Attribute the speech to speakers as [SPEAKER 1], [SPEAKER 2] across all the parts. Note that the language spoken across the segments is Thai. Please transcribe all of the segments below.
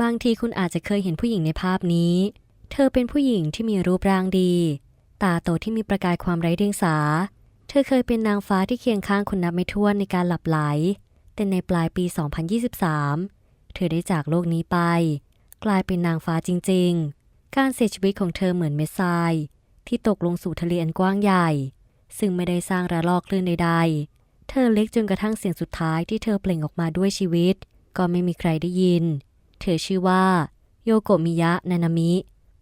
[SPEAKER 1] บางทีคุณอาจจะเคยเห็นผู้หญิงในภาพนี้ เธอเป็นผู้หญิงที่มีรูปร่างดี ตาโตที่มีประกายความไร้เดียงสา เธอเคยเป็นนางฟ้าที่เคียงข้างคนนับไม่ถ้วนในการหลับไหล แต่ในปลายปี 2023 เธอได้จากโลกนี้ไป กลายเป็นนางฟ้าจริง ๆ การเสียชีวิตของเธอเหมือนเม็ดทราย ที่ตกลงสู่ทะเลอันกว้างใหญ่ ซึ่งไม่ได้สร้างระลอกคลื่นใดๆ เธอเล็กจนกระทั่งเสียงสุดท้ายที่เธอเปล่งออกมาด้วยชีวิต ก็ไม่มีใครได้ยิน เธอชื่อว่า โยโกมิยะนานามิ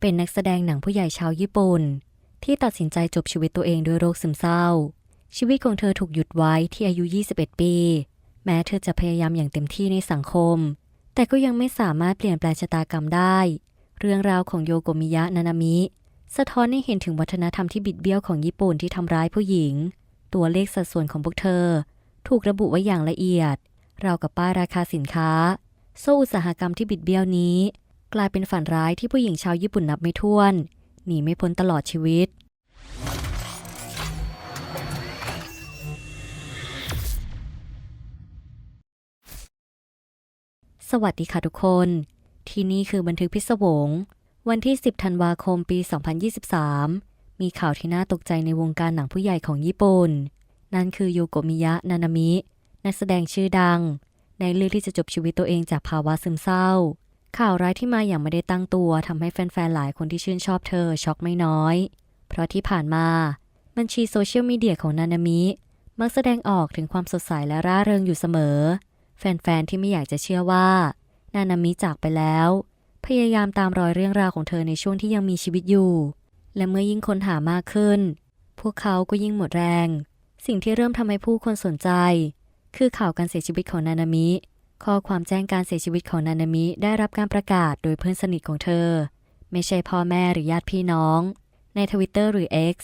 [SPEAKER 1] เป็นนักแสดงหนังผู้ใหญ่ชาวญี่ปุ่น ที่ตัดสินใจจบชีวิตตัวเองด้วยโรคซึมเศร้า ชีวิตของเธอถูกหยุดไว้ที่อายุ 21 ปี แม้เธอจะพยายามอย่างเต็มที่ในสังคม แต่ก็ยังไม่สามารถเปลี่ยนแปลงชะตากรรมได้ เรื่องราวของโยโกมิยะนานามิ สะท้อนให้เห็นถึงวัฒนธรรมที่บิดเบี้ยวของญี่ปุ่นที่ทำร้ายผู้หญิง ตัวเลขสัดส่วนของพวกเธอ ถูกระบุไว้อย่างละเอียด ราวกับป้ายราคาสินค้า โซ่อุตสาหกรรมที่บิดเบี้ยวนี้ กลายเป็นฝันร้ายที่ผู้หญิงชาวญี่ปุ่นนับไม่ถ้วน หนีไม่พ้นตลอดชีวิต สวัสดีค่ะทุกคน ที่นี่คือบันทึกพิศวง วันที่ 10 ธันวาคมปี 2023 มีข่าวที่น่าตกใจในวงการหนังผู้ใหญ่ของญี่ปุ่น นั่นคือโยโกมิยะ นานามิ นักแสดงชื่อดัง ในเรื่องที่จะจบชีวิตตัวเองจากภาวะซึมเศร้า ข่าวร้ายที่มาอย่างไม่ได้ตั้งตัวทำให้แฟนๆ หลายคนที่ชื่นชอบเธอช็อกไม่น้อย เพราะที่ผ่านมาบัญชีโซเชียลมีเดียของนานามิมักแสดงออกถึงความสดใสและร่าเริงอยู่เสมอ แฟนๆ ที่ไม่อยากจะเชื่อว่า นานามิจากไปแล้ว พยายามตามรอยเรื่องราวของเธอในช่วงที่ยังมีชีวิตอยู่ และเมื่อยิ่งค้นหามากขึ้น พวกเขาก็ยิ่งหมดแรง สิ่งที่เริ่มทำให้ผู้คนสนใจ คือข่าวการเสียชีวิตของนานามิ ข้อความแจ้งการเสียชีวิตของนานามิได้รับการประกาศโดยเพื่อนสนิทของเธอ ไม่ใช่พ่อแม่หรือญาติพี่น้อง ในทวิตเตอร์หรือ X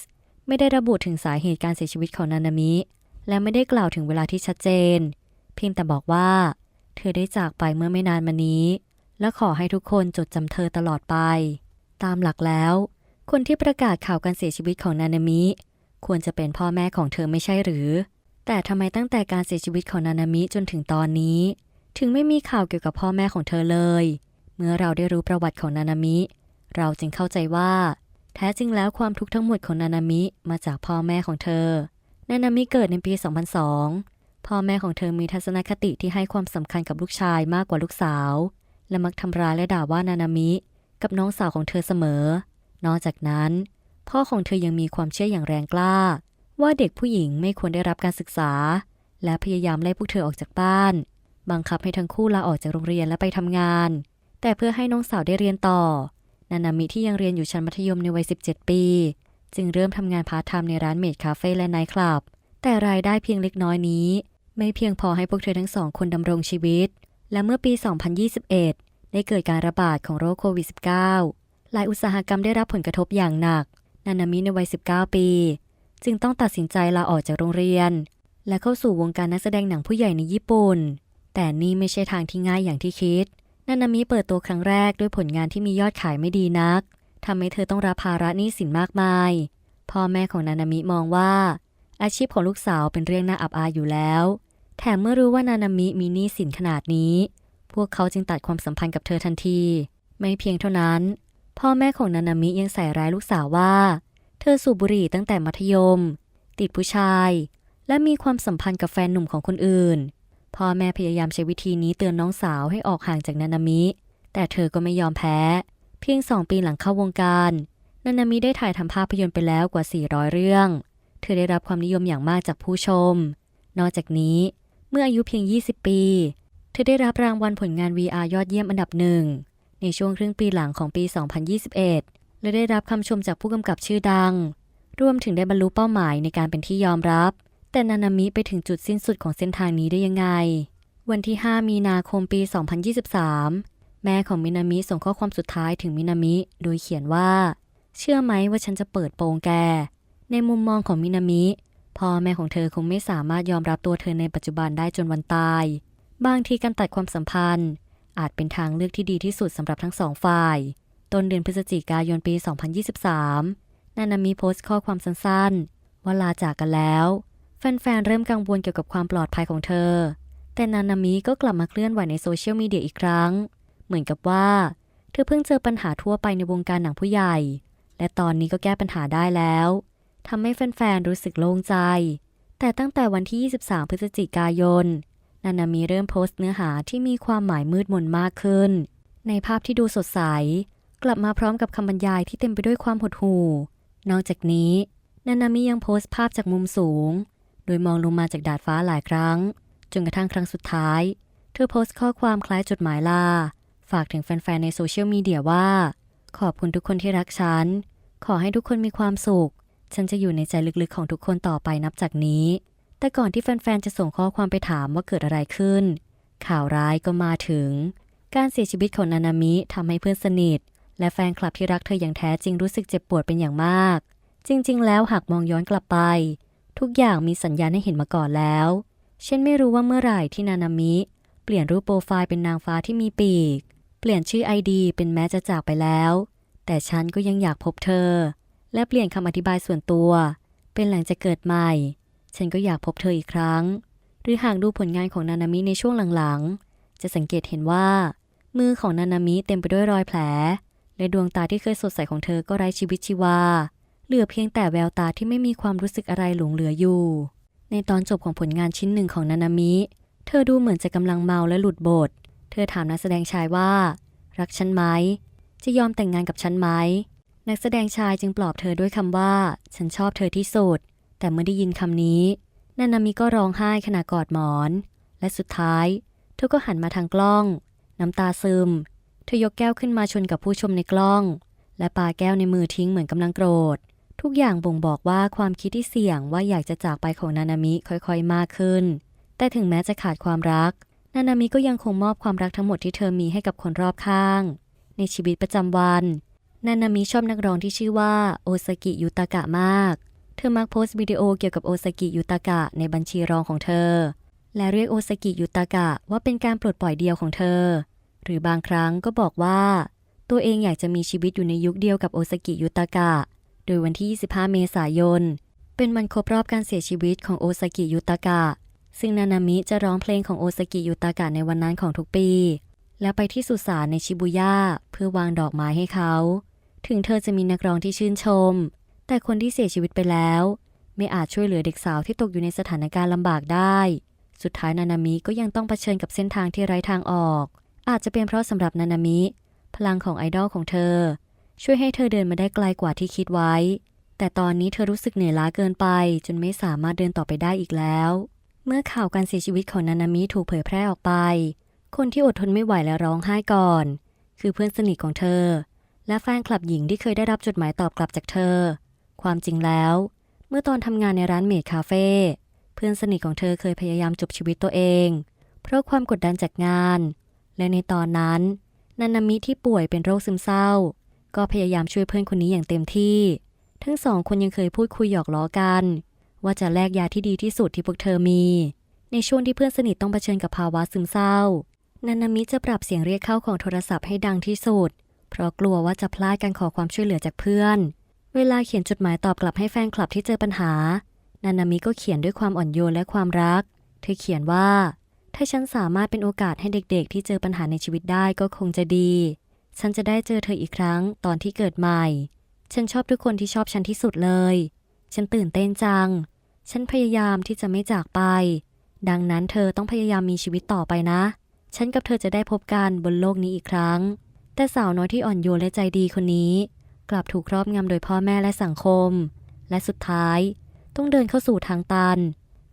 [SPEAKER 1] ไม่ได้ระบุถึงสาเหตุการเสียชีวิตของนานามิ และไม่ได้กล่าวถึงเวลาที่ชัดเจน เพียงแต่บอกว่า เธอได้จากไปเมื่อไม่นานมานี้ และขอให้ทุกคนจดจำเธอตลอดไป ตามหลักแล้ว คนที่ประกาศข่าวการเสียชีวิตของนานามิ ควรจะเป็นพ่อแม่ของเธอไม่ใช่หรือ แต่ทำไมตั้งแต่การเสียชีวิตของนานามิจนถึงตอนนี้ ถึงไม่มีข่าวเกี่ยวกับพ่อแม่ของเธอเลย เมื่อเราได้รู้ประวัติของนานามิ เราจึงเข้าใจว่า แท้จริงแล้วความทุกข์ทั้งหมดของนานามิมาจากพ่อแม่ของเธอ นานามิเกิดในปี 2002 พ่อแม่ของเธอมีทัศนคติที่ให้ความสำคัญกับลูกชายมากกว่าลูกสาว และมักทำร้ายและด่าว่านานามิ กับน้องสาวของเธอเสมอ นอกจากนั้น พ่อของเธอยังมีความเชื่ออย่างแรงกล้า ว่าเด็กผู้หญิงไม่ควรได้รับการศึกษา และพยายามไล่พวกเธอออกจากบ้าน บังคับให้ทั้งคู่ลาออกจากโรงเรียนและไปทำงาน แต่เพื่อให้น้องสาวได้เรียนต่อ นานามิที่ยังเรียนอยู่ชั้นมัธยมในวัย 17 ปี จึงเริ่มทำงานพาร์ทไทม์ในร้านเมดคาเฟ่และไนท์คลับ แต่รายได้เพียงเล็กน้อยนี้ ไม่เพียงพอให้พวกเธอทั้งสองคนดำรงชีวิต และเมื่อปี 2021 ได้เกิดการระบาดของโรคโควิด -19 หลายอุตสาหกรรมได้รับผลกระทบอย่างหนัก นานามิในวัย 19 ปี จึงต้องตัดสินใจลาออกจากโรงเรียน และเข้าสู่วงการนักแสดงหนังผู้ใหญ่ในญี่ปุ่น แต่นี่ไม่ใช่ทางที่ง่ายอย่างที่คิดนานามิเปิดตัวครั้งแรกด้วยผลงานที่มียอดขายไม่ดีนักทำให้เธอต้องรับภาระหนี้สินมากมาย พ่อแม่ของนานามิมองว่า อาชีพของลูกสาวเป็นเรื่องน่าอับอายอยู่แล้ว แถมเมื่อรู้ว่านานามิมีหนี้สินขนาดนี้ พวกเขาจึงตัดความสัมพันธ์กับเธอทันที ไม่เพียงเท่านั้น พ่อแม่ของนานามิยังใส่ร้ายลูกสาวว่า ธอสูบบุหรี่ตั้งแต่มัธยม ติดผู้ชาย และมีความสัมพันธ์กับแฟนหนุ่มของคนอื่น พ่อแม่พยายามใช้วิธีนี้เตือนน้องสาวให้ออกห่างจากนานามิ แต่เธอก็ไม่ยอมแพ้ เพียงสองปีหลังเข้าวงการ นานามิได้ถ่ายทำภาพยนตร์ไปแล้วกว่า 400 เรื่อง เธอได้รับความนิยมอย่างมากจากผู้ชม นอกจากนี้ เมื่ออายุเพียง 20 ปี เธอได้รับรางวัลผลงาน VR ยอดเยี่ยมอันดับหนึ่งในช่วงครึ่งปีหลังของปี 2021 และได้รับคำชมจากผู้กำกับชื่อดัง รวมถึงได้บรรลุเป้าหมายในการเป็นที่ยอมรับ แต่นานามิไปถึงจุดสิ้นสุดของเส้นทางนี้ได้ยังไง วันที่ 5 มีนาคมปี 2023 แม่ของมินามิส่งข้อความสุดท้ายถึงมินามิ โดยเขียนว่า เชื่อไหมว่าฉันจะเปิดโปงแก ในมุมมองของมินามิพ่อแม่ของเธอคงไม่สามารถยอมรับตัวเธอในปัจจุบันได้จนวันตาย บางทีการตัดความสัมพันธ์ อาจเป็นทางเลือกที่ดีที่สุดสำหรับทั้งสองฝ่าย ต้นเดือนพฤศจิกายนปี 2023 นานามิโพสต์ข้อความสั้นๆ ว่าลาจากกันแล้ว แฟนๆ เริ่มกังวลเกี่ยวกับความปลอดภัยของเธอ แต่นานามิก็กลับมาเคลื่อนไหวในโซเชียลมีเดียอีกครั้ง เหมือนกับว่า เธอเพิ่งเจอปัญหาทั่วไปในวงการหนังผู้ใหญ่ และตอนนี้ก็แก้ปัญหาได้แล้วทำให้แฟนๆ รู้สึกโล่งใจ แต่ตั้งแต่วันที่ 23 พฤศจิกายน นานามีเริ่มโพสต์เนื้อหาที่มีความหมายมืดมนมากขึ้น ในภาพที่ดูสดใส กลับมาพร้อมกับคำบรรยายที่เต็มไปด้วยความหดหู่ นอกจากนี้ นานามิยังโพสต์ภาพจากมุมสูง โดยมองลงมาจากดาดฟ้าหลายครั้ง จนกระทั่งครั้งสุดท้าย เธอโพสต์ข้อความคล้ายจดหมายลา ฝากถึงแฟนๆในโซเชียลมีเดียว่า ขอบคุณทุกคนที่รักฉัน ขอให้ทุกคนมีความสุข ฉันจะอยู่ในใจลึกๆของทุกคนต่อไปนับจากนี้ แต่ก่อนที่แฟนๆจะส่งข้อความไปถามว่าเกิดอะไรขึ้น ข่าวร้ายก็มาถึง การเสียชีวิตของนานามิทำให้เพื่อนสนิท และแฟนคลับที่รักเธออย่างแท้จริงรู้สึกเจ็บปวดเป็นอย่างมาก จริง ๆ แล้วหากมองย้อนกลับไป ทุกอย่างมีสัญญาณให้เห็นมาก่อนแล้ว เช่นไม่รู้ว่าเมื่อไหร่ที่นานามิ เปลี่ยนรูปโปรไฟล์เป็นนางฟ้าที่มีปีก เปลี่ยนชื่อไอดีเป็นแม้จะจากไปแล้ว แต่ฉันก็ยังอยากพบเธอ และเปลี่ยนคำอธิบายส่วนตัว เป็นหลังจะเกิดใหม่ ฉันก็อยากพบเธออีกครั้ง หรือหากดูผลงานของนานามิในช่วงหลังๆ จะสังเกตเห็นว่า มือของนานามิเต็มไปด้วยรอยแผล และดวงตาที่เคยสดใสของเธอก็ไร้ชีวิตชีวา เหลือเพียงแต่แววตาที่ไม่มีความรู้สึกอะไรหลงเหลืออยู่ ในตอนจบของผลงานชิ้นหนึ่งของนานามิ เธอดูเหมือนจะกำลังเมาและหลุดบท เธอถามนักแสดงชายว่า รักฉันไหม จะยอมแต่งงานกับฉันไหม นักแสดงชายจึงปลอบเธอด้วยคำว่า ฉันชอบเธอที่สุด แต่เมื่อได้ยินคำนี้ นานามิก็ร้องไห้ขณะกอดหมอน และสุดท้าย เธอก็หันมาทางกล้อง น้ำตาซึม เธอยกแก้วขึ้นมาชนกับผู้ชมในกล้อง และปาแก้วในมือทิ้งเหมือนกำลังโกรธ ทุกอย่างบ่งบอกว่าความคิดที่เสี่ยงว่าอยากจะจากไปของนานามิค่อยๆ มากขึ้น แต่ถึงแม้จะขาดความรัก นานามิก็ยังคงมอบความรักทั้งหมดที่เธอมีให้กับคนรอบข้าง ในชีวิตประจำวัน นานามิชอบนักร้องที่ชื่อว่าโอซากิยูตากะมาก เธอมักโพสต์วิดีโอเกี่ยวกับโอซากิยูตากะในบัญชีรองของเธอ และเรียกโอซากิยูตากะว่าเป็นการปลดปล่อยเดียวของเธอ หรือบางครั้งก็บอกว่า ตัวเองอยากจะมีชีวิตอยู่ในยุคเดียวกับโอซากิยูตากะ โดยวันที่ 25 เมษายน เป็นวันครบรอบการเสียชีวิตของโอซากิยูตากะ ซึ่งนานามิจะร้องเพลงของโอซากิยูตากะในวันนั้นของทุกปี และไปที่สุสานในชิบุย่าเพื่อวางดอกไม้ให้เขา ถึงเธอจะมีนักร้องที่ชื่นชม แต่คนที่เสียชีวิตไปแล้ว ไม่อาจช่วยเหลือเด็กสาวที่ตกอยู่ในสถานการณ์ลำบากได้ สุดท้ายนานามิก็ยังต้องเผชิญกับเส้นทางที่ไร้ทางออก อาจจะเป็นเพราะสำหรับนานามิ พลังของไอดอลของเธอ ช่วยให้เธอเดินมาได้ไกลกว่าที่คิดไว้ แต่ตอนนี้เธอรู้สึกเหนื่อยล้าเกินไป จนไม่สามารถเดินต่อไปได้อีกแล้ว เมื่อข่าวการเสียชีวิตของนานามิถูกเผยแพร่ออกไป คนที่อดทนไม่ไหวและร้องไห้ก่อน คือเพื่อนสนิทของเธอ และแฟนคลับหญิงที่เคยได้รับจดหมายตอบกลับจากเธอ ความจริงแล้ว เมื่อตอนทำงานในร้านเมดคาเฟ่เพื่อนสนิทของเธอเคยพยายามจบชีวิตตัวเอง เพราะความกดดันจากงาน และในตอนนั้น นานามิที่ป่วยเป็นโรคซึมเศร้า ก็พยายามช่วยเพื่อนคนนี้อย่างเต็มที่ ทั้งสองคนยังเคยพูดคุยหยอกล้อกัน ว่าจะแลกยาที่ดีที่สุดที่พวกเธอมี ในช่วงที่เพื่อนสนิทต้องเผชิญกับภาวะซึมเศร้า นานามิจะปรับเสียงเรียกเข้าของโทรศัพท์ให้ดังที่สุด เพราะกลัวว่าจะพลาดการขอความช่วยเหลือจากเพื่อน เวลาเขียนจดหมายตอบกลับให้แฟนคลับที่เจอปัญหา นานามิก็เขียนด้วยความอ่อนโยนและความรัก เธอเขียนว่า ถ้าฉันสามารถเป็นโอกาสให้เด็กๆ ที่เจอปัญหาในชีวิตได้ก็คงจะดี ฉันจะได้เจอเธออีกครั้งตอนที่เกิดใหม่ ฉันชอบทุกคนที่ชอบฉันที่สุดเลย ฉันตื่นเต้นจัง ฉันพยายามที่จะไม่จากไป ดังนั้นเธอต้องพยายามมีชีวิตต่อไปนะ ฉันกับเธอจะได้พบกันบนโลกนี้อีกครั้ง แต่สาวน้อยที่อ่อนโยนและใจดีคนนี้ กลับถูกครอบงำโดยพ่อแม่และสังคม และสุดท้าย ต้องเดินเข้าสู่ทางตัน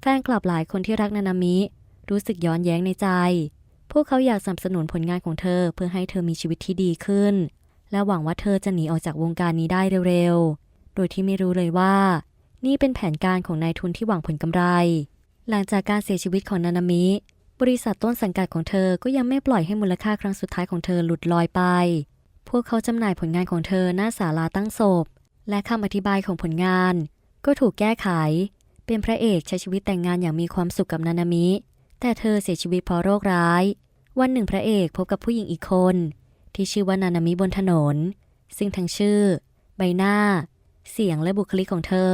[SPEAKER 1] แฟนกลับหลายคนที่รักนานามิ รู้สึกย้อนแย้งในใจ พวกเขาอยากสนับสนุนผลงานของเธอเพื่อให้เธอมีชีวิตที่ดีขึ้น และหวังว่าเธอจะหนีออกจากวงการนี้ได้เร็วๆ โดยที่ไม่รู้เลยว่า นี่เป็นแผนการของนายทุนที่หวังผลกำไร หลังจากการเสียชีวิตของนานามิ บริษัทต้นสังกัดของเธอก็ยังไม่ปล่อยให้มูลค่าครั้งสุดท้ายของเธอหลุดลอยไป พวกเขาจำหน่ายผลงานของเธอหน้าศาลาตั้งศพ และคำอธิบายของผลงาน ก็ถูกแก้ไข เป็นพระเอกใช้ชีวิตแต่งงานอย่างมีความสุขกับนานามิ แต่เธอเสียชีวิตเพราะโรคร้าย วันหนึ่งพระเอกพบกับผู้หญิงอีกคน ที่ชื่อว่านานามิบนถนน ซึ่งทั้งชื่อ ใบหน้า เสียงและบุคลิกของเธอ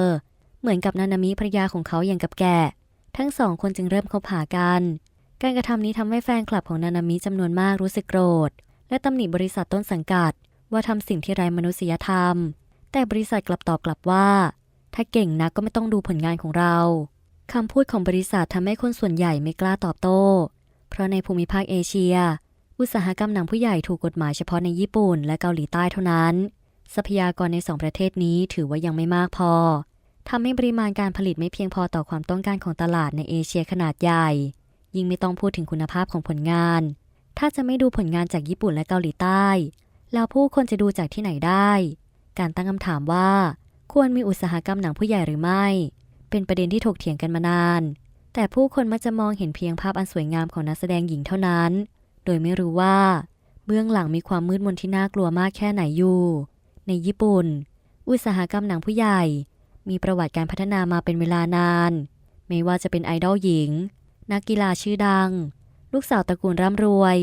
[SPEAKER 1] เหมือนกับนานามิภรรยาของเขาอย่างกับแกะ ทั้งสองคนจึงเริ่มคบหากัน การกระทำนี้ทำให้แฟนคลับของนานามิจำนวนมากรู้สึกโกรธ และตำหนิบริษัทต้นสังกัด ว่าทำสิ่งที่ไร้มนุษยธรรม แต่บริษัทกลับตอบกลับว่า ถ้าเก่งนักก็ไม่ต้องดูผลงานของเรา คำพูดของบริษัททำให้คนส่วนใหญ่ไม่กล้าตอบโต้ เพราะในภูมิภาคเอเชีย อุตสาหกรรมหนังผู้ใหญ่ถูกกฎหมายเฉพาะในญี่ปุ่นและเกาหลีใต้เท่านั้น ทรัพยากรในสองประเทศนี้ถือว่ายังไม่มากพอทำให้ปริมาณการผลิตไม่เพียงพอต่อความต้องการของตลาดในเอเชียขนาดใหญ่ ยิ่งไม่ต้องพูดถึงคุณภาพของผลงาน ถ้าจะไม่ดูผลงานจากญี่ปุ่นและเกาหลีใต้ แล้วผู้คนจะดูจากที่ไหนได้ การตั้งคำถามว่า ควรมีอุตสาหกรรมหนังผู้ใหญ่หรือไม่ เป็นประเด็นที่ถกเถียงกันมานาน แต่ผู้คนมักจะมองเห็นเพียงภาพอันสวยงามของนักแสดงหญิงเท่านั้น โดยไม่รู้ว่า เบื้องหลังมีความมืดมนที่น่ากลัวมากแค่ไหนอยู่ ในญี่ปุ่น อุตสาหกรรมหนังผู้ใหญ่ มีประวัติการพัฒนามาเป็นเวลานาน ไม่ว่าจะเป็นไอดอลหญิง นักกีฬาชื่อดัง ลูกสาวตระกูลร่ำรวย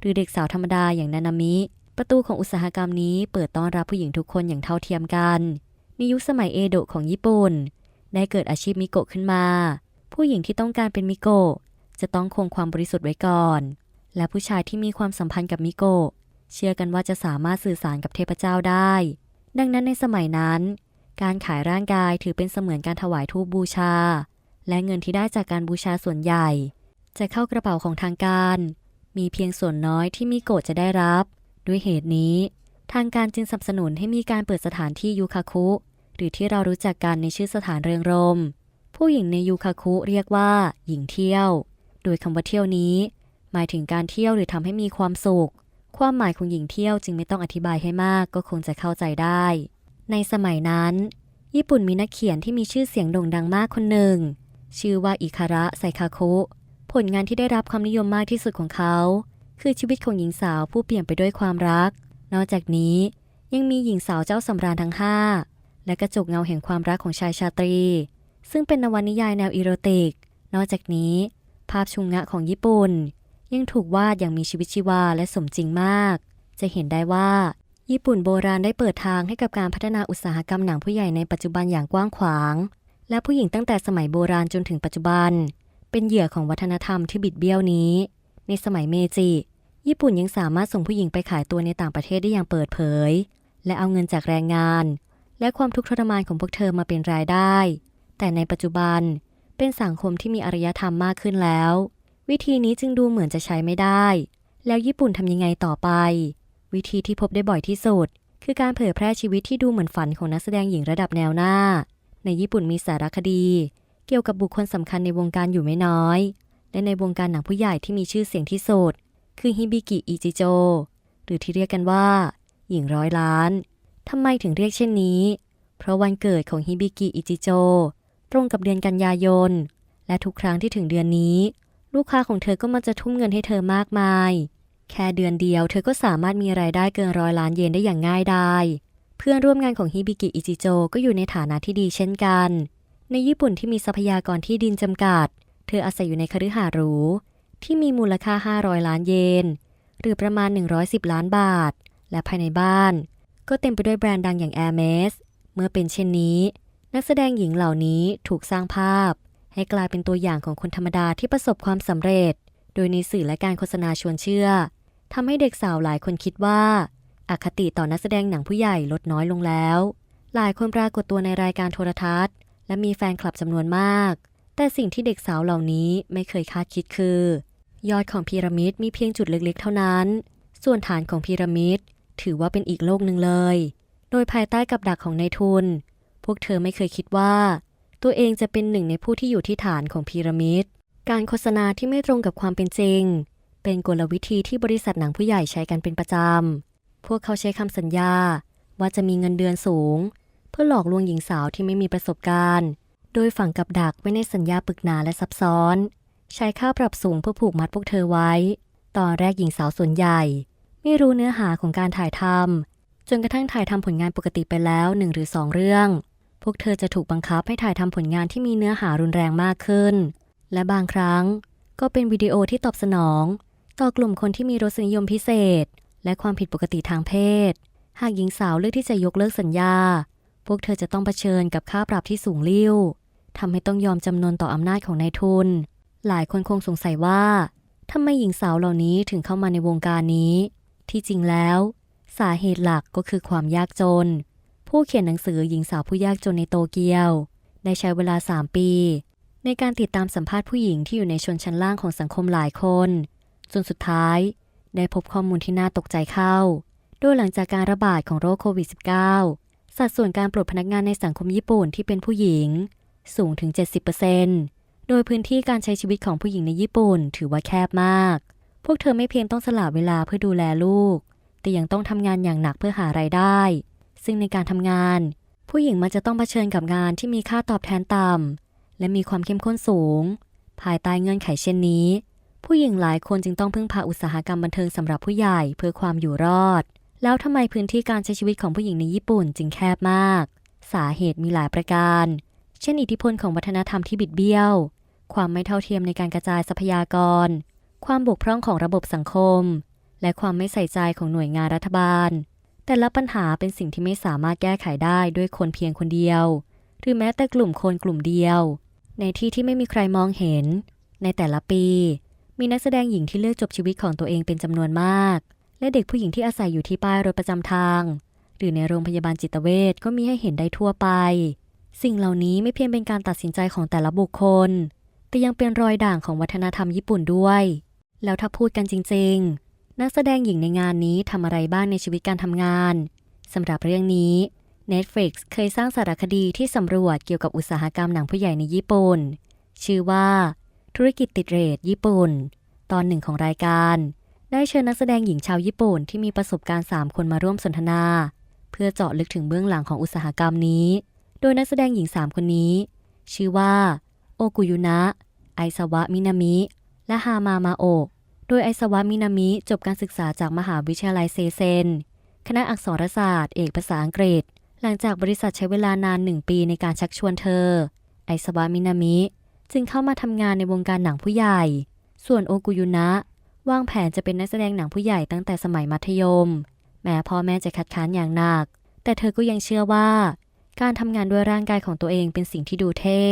[SPEAKER 1] หรือเด็กสาวธรรมดาอย่างนานามิ ประตูของอุตสาหกรรมนี้เปิดต้อนรับผู้หญิงทุกคนอย่างเท่าเทียมกัน ในยุคสมัยเอโดะของญี่ปุ่น ได้เกิดอาชีพมิโกะขึ้นมา ผู้หญิงที่ต้องการเป็นมิโกะจะต้องคงความบริสุทธิ์ไว้ก่อน และผู้ชายที่มีความสัมพันธ์กับมิโกะเชื่อกันว่าจะสามารถสื่อสารกับเทพเจ้าได้ ดังนั้นในสมัยนั้น การขายร่างกายถือเป็นเสมือนการถวายทูปบูชา และเงินที่ได้จากการบูชาส่วนใหญ่ จะเข้ากระเป๋าของทางการ มีเพียงส่วนน้อยที่มิโกะจะได้รับ ด้วยเหตุนี้ ทางการจึงสนับสนุนให้มีการเปิดสถานที่ยูคาคุ รือที่เรารู้จักกันในชื่อสถานเริงรม ผู้หญิงในยูคาคุเรียกว่า หญิงเที่ยว โดยคำว่าเที่ยวนี้ หมายถึงการเที่ยวหรือทำให้มีความสุข ความหมายของหญิงเที่ยวจึงไม่ต้องอธิบายให้มากก็คงจะเข้าใจได้ ในสมัยนั้น ญี่ปุ่นมีนักเขียนที่มีชื่อเสียงโด่งดังมากคนหนึ่ง ชื่อว่าอิคาระไซคาคุ ผลงานที่ได้รับความนิยมมากที่สุดของเขา คือชีวิตของหญิงสาวผู้เปลี่ยนไปด้วยความรัก นอกจากนี้ยังมีหญิงสาวเจ้าสำราญทั้งห้า และกระจกเงาแห่งความรักของชายชาตรี ซึ่งเป็นนวนิยายแนวอีโรติก นอกจากนี้ ภาพชุงงะของญี่ปุ่น ยังถูกวาดอย่างมีชีวิตชีวาและสมจริงมาก จะเห็นได้ว่า ญี่ปุ่นโบราณได้เปิดทางให้กับการพัฒนาอุตสาหกรรมหนังผู้ใหญ่ในปัจจุบันอย่างกว้างขวาง และผู้หญิงตั้งแต่สมัยโบราณจนถึงปัจจุบัน เป็นเหยื่อของวัฒนธรรมที่บิดเบี้ยวนี้ ในสมัยเมจิญี่ปุ่นยังสามารถส่งผู้หญิงไปขายตัวในต่างประเทศได้อย่างเปิดเผย และเอาเงินจากแรงงาน และความทุกข์ทรมานของพวกเธอมาเป็นรายได้ แต่ในปัจจุบันเป็นสังคมที่มีอารยธรรมมากขึ้นแล้ว วิธีนี้จึงดูเหมือนจะใช้ไม่ได้ แล้วญี่ปุ่นทำยังไงต่อไป วิธีที่พบได้บ่อยที่สุด คือการเผยแพร่ชีวิตที่ดูเหมือนฝันของนักแสดงหญิงระดับแนวหน้า ในญี่ปุ่นมีสารคดี เกี่ยวกับบุคคลสำคัญในวงการอยู่ไม่น้อย และในวงการหนังผู้ใหญ่ที่มีชื่อเสียงที่สุด คือฮิบิกิอิจิโจ หรือที่เรียกกันว่า หญิงร้อยล้าน ทำไมถึงเรียกเช่นนี้ เพราะวันเกิดของฮิบิกิอิจิโจ ตรงกับเดือนกันยายน และทุกครั้งที่ถึงเดือนนี้ ลูกค้าของเธอก็มักจะทุ่มเงินให้เธอมากมาย แค่เดือนเดียวเธอก็สามารถมีรายได้เกินร้อยล้านเยนได้อย่างง่ายดายเพื่อนร่วมงานของฮิบิกิอิจิโจก็อยู่ในฐานะที่ดีเช่นกัน ในญี่ปุ่นที่มีทรัพยากรที่ดินจำกัด เธออาศัยอยู่ในคฤหาสน์หรูที่มีมูลค่า 500 ล้านเยน หรือประมาณ 110 ล้านบาท และภายในบ้าน ก็เต็มไปด้วยแบรนด์ดังอย่าง Hermes เมื่อเป็นเช่นนี้ นักแสดงหญิงเหล่านี้ถูกสร้างภาพ ให้กลายเป็นตัวอย่างของคนธรรมดาที่ประสบความสำเร็จ โดยในสื่อและการโฆษณาชวนเชื่อทำให้เด็กสาวหลายคนคิดว่า อคติต่อนักแสดงหนังผู้ใหญ่ลดน้อยลงแล้ว หลายคนปรากฏตัวในรายการโทรทัศน์ และมีแฟนคลับจำนวนมาก แต่สิ่งที่เด็กสาวเหล่านี้ไม่เคยคาดคิดคือ ยอดของพีระมิดมีเพียงจุดเล็กๆ เท่านั้น ส่วนฐานของพีระมิด ถือว่าเป็นอีกโลกหนึ่งเลย โดยภายใต้กับดักของนายทุน พวกเธอไม่เคยคิดว่า ตัวเองจะเป็นหนึ่งในผู้ที่อยู่ที่ฐานของพีระมิด การโฆษณาที่ไม่ตรงกับความเป็นจริง เป็นกลวิธีที่บริษัทหนังผู้ใหญ่ใช้กันเป็นประจำ พวกเขาใช้คำสัญญาว่าจะมีเงินเดือนสูง เพื่อหลอกลวงหญิงสาวที่ไม่มีประสบการณ์ โดยฝังกับดักไว้ในสัญญาปึกหนาและซับซ้อน ใช้ค่าปรับสูงเพื่อผูกมัดพวกเธอไว้ ตอนแรกหญิงสาวส่วนใหญ่ ไม่รู้เนื้อหาของการถ่ายทำจนกระทั่งถ่ายทำผลงานปกติไปแล้วหนึ่งหรือสองเรื่อง พวกเธอจะถูกบังคับให้ถ่ายทำผลงานที่มีเนื้อหารุนแรงมากขึ้น และบางครั้งก็เป็นวิดีโอที่ตอบสนอง ต่อกลุ่มคนที่มีรสนิยมพิเศษ และความผิดปกติทางเพศ หากหญิงสาวเลือกที่จะยกเลิกสัญญา พวกเธอจะต้องเผชิญกับค่าปรับที่สูงลิ่วทำให้ต้องยอมจำนนต่ออำนาจของนายทุน หลายคนคงสงสัยว่าทำไมหญิงสาวเหล่านี้ถึงเข้ามาในวงการนี้ ที่จริงแล้ว สาเหตุหลักก็คือความยากจน ผู้เขียนหนังสือหญิงสาวผู้ยากจนในโตเกียว ได้ใช้เวลา 3 ปี ในการติดตามสัมภาษณ์ผู้หญิงที่อยู่ในชนชั้นล่างของสังคมหลายคน จนสุดท้าย ได้พบข้อมูลที่น่าตกใจเข้า โดยหลังจากการระบาดของโรคโควิด -19 สัดส่วนการปลดพนักงานในสังคมญี่ปุ่นที่เป็นผู้หญิง สูงถึง 70%โดยพื้นที่การใช้ชีวิตของผู้หญิงในญี่ปุ่นถือว่าแคบมาก พวกเธอไม่เพียงต้องสละเวลาเพื่อดูแลลูก แต่ยังต้องทำงานอย่างหนักเพื่อหารายได้ ซึ่งในการทำงาน ผู้หญิงมันจะต้องเผชิญกับงานที่มีค่าตอบแทนต่ำและมีความเข้มข้นสูง ภายใต้เงื่อนไขเช่นนี้ ผู้หญิงหลายคนจึงต้องพึ่งพาอุตสาหกรรมบันเทิงสำหรับผู้ใหญ่เพื่อความอยู่รอด แล้วทำไมพื้นที่การใช้ชีวิตของผู้หญิงในญี่ปุ่นจึงแคบมาก สาเหตุมีหลายประการ เช่น อิทธิพลของวัฒนธรรมที่บิดเบี้ยว ความไม่เท่าเทียมในการกระจายทรัพยากร ความบกพร่องของระบบสังคม และความไม่ใส่ใจของหน่วยงานรัฐบาล แต่ละปัญหาเป็นสิ่งที่ไม่สามารถแก้ไขได้ด้วยคนเพียงคนเดียว หรือแม้แต่กลุ่มคนกลุ่มเดียว ในที่ที่ไม่มีใครมองเห็น ในแต่ละปี มีนักแสดงหญิงที่เลือกจบชีวิตของตัวเองเป็นจำนวนมาก และเด็กผู้หญิงที่อาศัยอยู่ที่ป้ายรถประจำทาง หรือในโรงพยาบาลจิตเวชก็มีให้เห็นได้ทั่วไป สิ่งเหล่านี้ไม่เพียงเป็นการตัดสินใจของแต่ละบุคคลแต่ยังเป็นรอยด่างของวัฒนธรรมญี่ปุ่นด้วย แล้วถ้าพูดกันจริง ๆ นักแสดงหญิงในงานนี้ทำอะไรบ้างในชีวิตการทำงานสำหรับเรื่องนี้ Netflix เคยสร้างสารคดีที่สำรวจเกี่ยวกับอุตสาหกรรมหนังผู้ใหญ่ในญี่ปุ่น ชื่อว่า ธุรกิจติดเรทญี่ปุ่น ตอนหนึ่งของรายการ ได้เชิญนักแสดงหญิงชาวญี่ปุ่นที่มีประสบการณ์ 3 คนมาร่วมสนทนา เพื่อเจาะลึกถึงเบื้องหลังของอุตสาหกรรมนี้ โดยนักแสดงหญิง 3 คนนี้ ชื่อว่า โอกุยุนะ ไอซาวะมินามิ และฮามามาโอะโดยไอซาวะมินามิจบการศึกษาจากมหาวิทยาลัยเซเซน คณะอักษรศาสตร์ เอกภาษาอังกฤษ หลังจากบริษัทใช้เวลานานหนึ่งปีในการชักชวนเธอ ไอซาวะมินามิ จึงเข้ามาทำงานในวงการหนังผู้ใหญ่ ส่วนโอกุยุนะ วางแผนจะเป็นนักแสดงหนังผู้ใหญ่ตั้งแต่สมัยมัธยม แม้พ่อแม่จะคัดค้านอย่างหนัก แต่เธอก็ยังเชื่อว่า การทำงานด้วยร่างกายของตัวเองเป็นสิ่งที่ดูเท่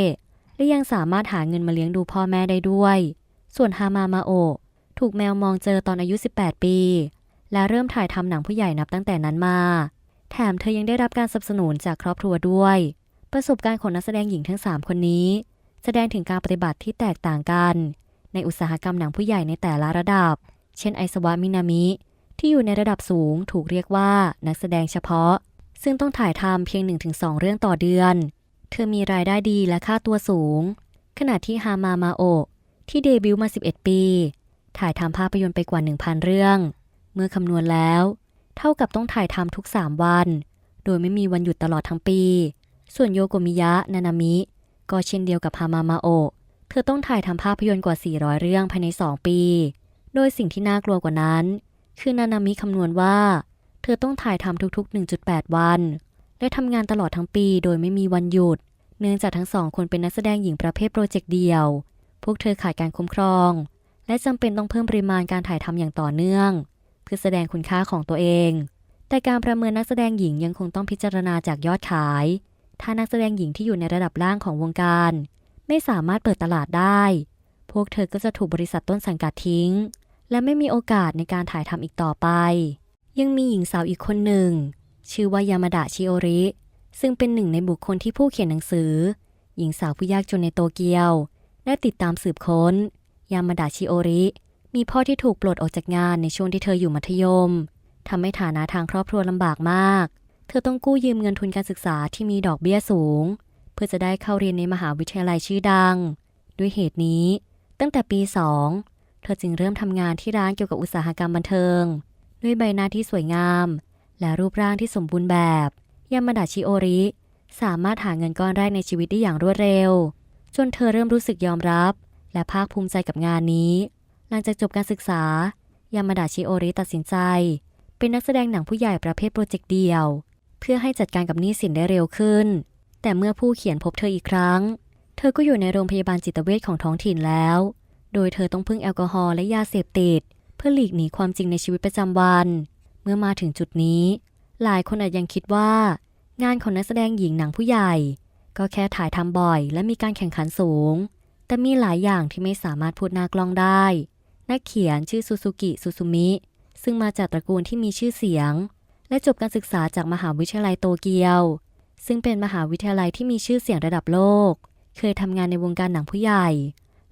[SPEAKER 1] และยังสามารถหาเงินมาเลี้ยงดูพ่อแม่ได้ด้วย ส่วนฮามามาโอถูกแมวมองเจอตอนอายุ 18 ปี และเริ่มถ่ายทำหนังผู้ใหญ่นับตั้งแต่นั้นมา แถมเธอยังได้รับการสนับสนุนจากครอบครัวด้วย ประสบการณ์ของนักแสดงหญิงทั้ง 3 คนนี้ แสดงถึงการปฏิบัติที่แตกต่างกัน ในอุตสาหกรรมหนังผู้ใหญ่ในแต่ละระดับ เช่นไอซาวะมินามิ ที่อยู่ในระดับสูงถูกเรียกว่านักแสดงเฉพาะ ซึ่งต้องถ่ายทำเพียง 1-2 เรื่องต่อเดือน เธอมีรายได้ดีและค่าตัวสูง ขณะที่ฮามามาโอ ที่เดบิวต์มา 11 ปี ถ่ายทำภาพยนตร์ไปกว่า 1,000 เรื่อง เมื่อคำนวณแล้ว เท่ากับต้องถ่ายทำทุก 3 วัน โดยไม่มีวันหยุดตลอดทั้งปี ส่วนโยโกมิยะ นานามิ ก็เช่นเดียวกับฮามามาโอะเธอต้องถ่ายทำภาพยนตร์กว่า 400 เรื่องภายใน 2 ปี โดยสิ่งที่น่ากลัวกว่านั้น คือนานามิคำนวณว่า เธอต้องถ่ายทำทุกๆ 1.8 วัน และทำงานตลอดทั้งปีโดยไม่มีวันหยุด เนื่องจากทั้งสองคนเป็นนักแสดงหญิงประเภทโปรเจกต์เดียว พวกเธอขาดการคุ้มครอง และจำเป็นต้องเพิ่มปริมาณการถ่ายทำอย่างต่อเนื่อง เพื่อแสดงคุณค่าของตัวเอง แต่การประเมินนักแสดงหญิงยังคงต้องพิจารณาจากยอดขาย ถ้านักแสดงหญิงที่อยู่ในระดับล่างของวงการ ไม่สามารถเปิดตลาดได้ พวกเธอก็จะถูกบริษัทต้นสังกัดทิ้ง และไม่มีโอกาสในการถ่ายทำอีกต่อไป ยังมีหญิงสาวอีกคนหนึ่ง ชื่อว่ายามาดะชิโอริ ซึ่งเป็นหนึ่งในบุคคลที่ผู้เขียนหนังสือ หญิงสาวผู้ยากจนในโตเกียว ได้ติดตามสืบค้น ยามาดะชิโอริ มีพ่อที่ถูกปลดออกจากงานในช่วงที่เธออยู่มัธยมทำให้ฐานะทางครอบครัวลำบากมาก เธอต้องกู้ยืมเงินทุนการศึกษาที่มีดอกเบี้ยสูง เพื่อจะได้เข้าเรียนในมหาวิทยาลัยชื่อดัง ด้วยเหตุนี้ ตั้งแต่ปี 2 เธอจึงเริ่มทำงานที่ร้านเกี่ยวกับอุตสาหกรรมบันเทิง ด้วยใบหน้าที่สวยงาม และรูปร่างที่สมบูรณ์แบบ ยามาดะชิโอริ สามารถหาเงินก้อนแรกในชีวิตได้อย่างรวดเร็ว จนเธอเริ่มรู้สึกยอมรับ และภาคภูมิใจกับงานนี้ หลังจากจบการศึกษายามาดะชิโอริตัดสินใจ เป็นนักแสดงหนังผู้ใหญ่ประเภทโปรเจกต์เดียว เพื่อให้จัดการกับหนี้สินได้เร็วขึ้น แต่เมื่อผู้เขียนพบเธออีกครั้ง เธอก็อยู่ในโรงพยาบาลจิตเวชของท้องถิ่นแล้ว โดยเธอต้องพึ่งแอลกอฮอล์และยาเสพติด เพื่อหลีกหนีความจริงในชีวิตประจำวัน เมื่อมาถึงจุดนี้ หลายคนอาจยังคิดว่า งานของนักแสดงหญิงหนังผู้ใหญ่ ก็แค่ถ่ายทำบ่อย และมีการแข่งขันสูง แต่มีหลายอย่างที่ไม่สามารถพูดหน้ากล้องได้ นักเขียนชื่อซูซูกิซูซูมิ ซึ่งมาจากตระกูลที่มีชื่อเสียง และจบการศึกษาจากมหาวิทยาลัยโตเกียว ซึ่งเป็นมหาวิทยาลัยที่มีชื่อเสียงระดับโลก เคยทำงานในวงการหนังผู้ใหญ่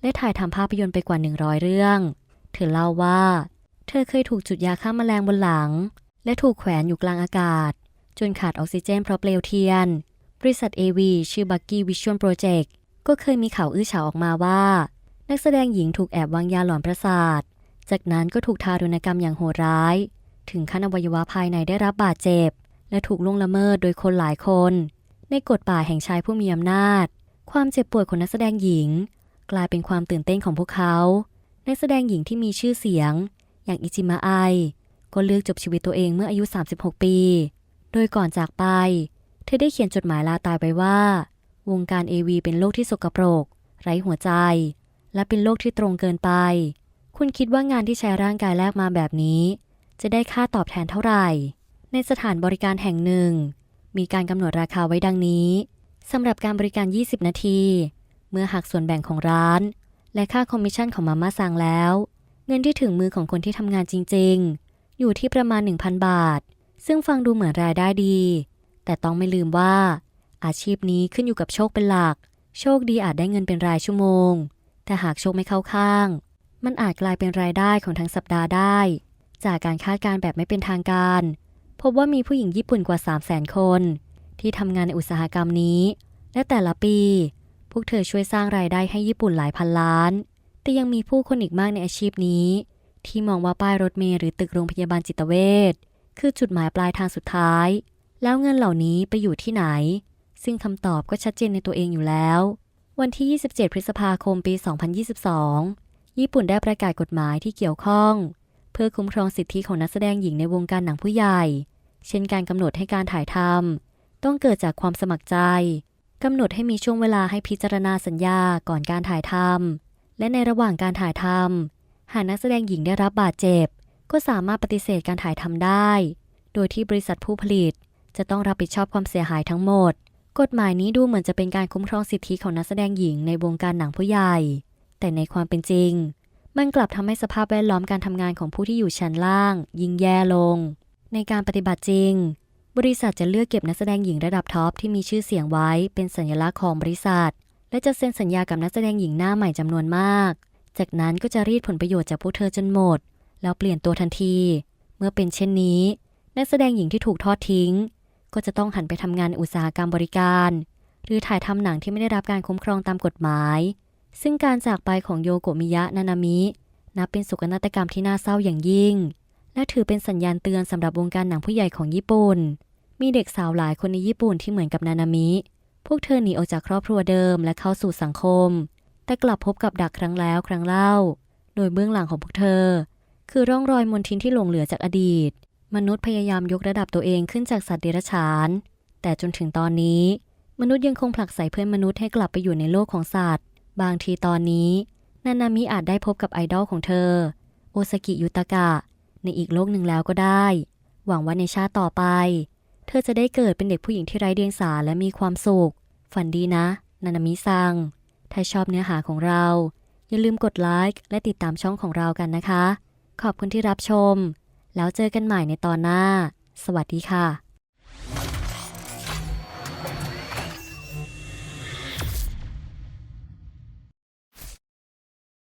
[SPEAKER 1] และถ่ายทำภาพยนตร์ไปกว่า 100 เรื่อง เธอเล่าว่า เธอเคยถูกจุดยาฆ่าแมลงบนหลัง และถูกแขวนอยู่กลางอากาศ จนขาดออกซิเจนเพราะเปลวเทียน บริษัท AV ชื่อ Bucky Vision Project ก็เคยมีข่าวอื้อฉาวออกมาว่า นักแสดงหญิงถูกแอบวางยาหลอนประสาท จากนั้นก็ถูกทารุณกรรมอย่างโหดร้าย ถึงขั้นอวัยวะภายในได้รับบาดเจ็บ และถูกล่วงละเมิดโดยคนหลายคน ในกฎป่าแห่งชายผู้มีอำนาจ ความเจ็บปวดของนักแสดงหญิง กลายเป็นความตื่นเต้นของพวกเขา นักแสดงหญิงที่มีชื่อเสียง อย่างอิจิมะไอก็เลือกจบชีวิตตัวเองเมื่ออายุ 36 ปี โดยก่อนจากไป เธอได้เขียนจดหมายลาตายไปว่า วงการ AV เป็นโลกที่สกปรก ไร้หัวใจ และเป็นโลกที่ตรงเกินไป คุณคิดว่างานที่ใช้ร่างกายแลกมาแบบนี้ จะได้ค่าตอบแทนเท่าไหร่ ในสถานบริการแห่งหนึ่ง มีการกำหนดราคาไว้ดังนี้สำหรับการบริการ 20 นาที เมื่อหักส่วนแบ่งของร้าน และค่าคอมมิชชั่นของมาม่าซังแล้ว เงินที่ถึงมือของคนที่ทำงานจริง ๆ อยู่ที่ประมาณ 1,000 บาท ซึ่งฟังดูเหมือนรายได้ดี แต่ต้องไม่ลืมว่า อาชีพนี้ขึ้นอยู่กับโชคเป็นหลัก โชคดีอาจได้เงินเป็นรายชั่วโมง แต่หากโชคไม่เข้าข้าง มันอาจกลายเป็นรายได้ของทั้งสัปดาห์ได้ จากการคาดการณ์แบบไม่เป็นทางการ พบว่ามีผู้หญิงญี่ปุ่นกว่า 3 0 0 0 0 0 คน ที่ทำงานในอุตสาหกรรมนี้ และแต่ละปี พวกเธอช่วยสร้างรายได้ให้ญี่ปุ่นหลายพันล้าน แต่ยังมีผู้คนอีกมากในอาชีพนี้ ที่มองว่าป้ายรถเมล์หรือตึกโรงพยาบาลจิตเวชคือจุดหมายปลายทางสุดท้าย แล้วเงินเหล่านี้ไปอยู่ที่ไหน ซึ่งคำตอบก็ชัดเจนในตัวเองอยู่แล้ว วันที่ 27 พฤษภาคมปี 2022 ญี่ปุ่นได้ประกาศกฎหมายที่เกี่ยวข้อง เพื่อคุ้มครองสิทธิของนักแสดงหญิงในวงการหนังผู้ใหญ่ เช่นการกำหนดให้การถ่ายทำต้องเกิดจากความสมัครใจกำหนดให้มีช่วงเวลาให้พิจารณาสัญญาก่อนการถ่ายทำและในระหว่างการถ่ายทำหากนักแสดงหญิงได้รับบาดเจ็บ ก็สามารถปฏิเสธการถ่ายทำได้ โดยที่บริษัทผู้ผลิต จะต้องรับผิดชอบความเสียหายทั้งหมด กฎหมายนี้ดูเหมือนจะเป็นการคุ้มครองสิทธิของนักแสดงหญิงในวงการหนังผู้ใหญ่ แต่ในความเป็นจริง มันกลับทำให้สภาพแวดล้อมการทำงานของผู้ที่อยู่ชั้นล่าง ยิ่งแย่ลง ในการปฏิบัติจริง บริษัทจะเลือกเก็บนักแสดงหญิงระดับท็อปที่มีชื่อเสียงไว้เป็นสัญลักษณ์ของบริษัท และจะเซ็นสัญญากับนักแสดงหญิงหน้าใหม่จำนวนมาก จากนั้นก็จะรีดผลประโยชน์จากพวกเธอจนหมดแล้วเปลี่ยนตัวทันที เมื่อเป็นเช่นนี้ นักแสดงหญิงที่ถูกทอดทิ้ง ก็จะต้องหันไปทำงานในอุตสาหกรรมบริการ หรือถ่ายทำหนังที่ไม่ได้รับการคุ้มครองตามกฎหมาย ซึ่งการจากไปของโยโกมิยะนานามิ นับเป็นโศกนาฏกรรมที่น่าเศร้าอย่างยิ่ง และถือเป็นสัญญาณเตือนสำหรับวงการหนังผู้ใหญ่ของญี่ปุ่น มีเด็กสาวหลายคนในญี่ปุ่นที่เหมือนกับนานามิ พวกเธอหนีออกจากครอบครัวเดิมและเข้าสู่สังคม แต่กลับพบกับดักครั้งแล้วครั้งเล่า โดยเบื้องหลังของพวกเธอ คือร่องรอยมนทินที่หลงเหลือจากอดีต มนุษย์พยายามยกระดับตัวเองขึ้นจากสัตว์เดรัจฉาน แต่จนถึงตอนนี้ มนุษย์ยังคงผลักไสเพื่อนมนุษย์ให้กลับไปอยู่ในโลกของสัตว์ บางทีตอนนี้นานามิอาจได้พบกับไอดอลของเธอ โอซากิยุตากะ ในอีกโลกหนึ่งแล้วก็ได้ หวังว่าในชาติต่อไป เธอจะได้เกิดเป็นเด็กผู้หญิงที่ไร้เดียงสาและมีความสุข ฝันดีนะ นานามิซัง ถ้าชอบเนื้อหาของเรา อย่าลืมกดไลค์และติดตามช่องของเรากันนะคะ ขอบคุณที่รับชม แล้วเจอกันใหม่ในตอนหน้า สวัสดีค่ะ